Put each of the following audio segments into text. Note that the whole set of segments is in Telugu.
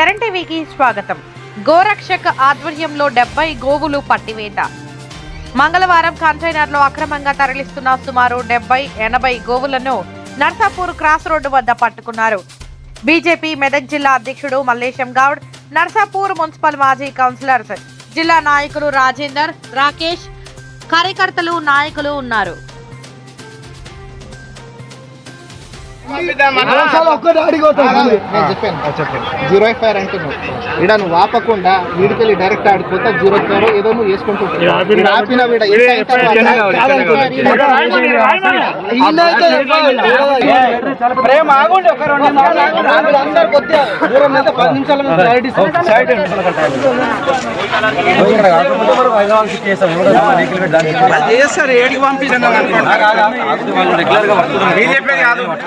చరణ్ టీవీకి స్వాగతం. గోరక్షక్ ఆధ్వర్యంలో డెబ్బై గోవులు పట్టివేత. మంగళవారం కంటైనర్లో అక్రమంగా తరలిస్తున్న సుమారు డెబ్బై ఎనభై గోవులను నర్సాపూర్ క్రాస్ రోడ్డు వద్ద పట్టుకున్నారు. బీజేపీ మెదక్ జిల్లా అధ్యక్షుడు మల్లేశం గౌడ్ నర్సాపూర్ మున్సిపల్ మాజీ కౌన్సిలర్స్ జిల్లా నాయకులు రాజేందర్ రాకేష్ కార్యకర్తలు నాయకులు ఉన్నారు. జీరో ఫైర్ అంటున్నావు ఇక్కడ నువ్వు ఆపకుండా వీడికెళ్ళి డైరెక్ట్ ఆడిపోతా జీరో ఫైర్ ఏదో నువ్వు వేసుకుంటూ ఆపిన వీడ ఎంత అయిన తర్వాత ప్రేమ ఆగుండి ఒక రెండు నిమిషాలు ఆగుండి. అందరు కొద్దిగా దూరం అయితే పది నిమిషాల మీద సైడ్ ఇస్తాం. అది చేస్తారు ఏడికి పంపించండి బీజేపీ కాదు మనకు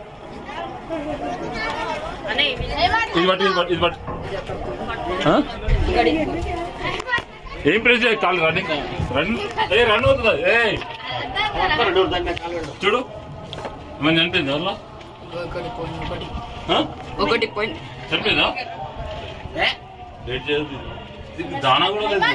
ఇది పట్టు ఇది పట్టు ఇది? ఏం ప్రెస్ చేయ కాలు రన్నింగ్. రన్ ఏ రన్ అవుతుంది? ఏ. చూడు. ఏమన్నా చనిపోయింది వల్ల ఒకటి పాయింట్ చనిపోయిందా? దానా కూడా లేదు.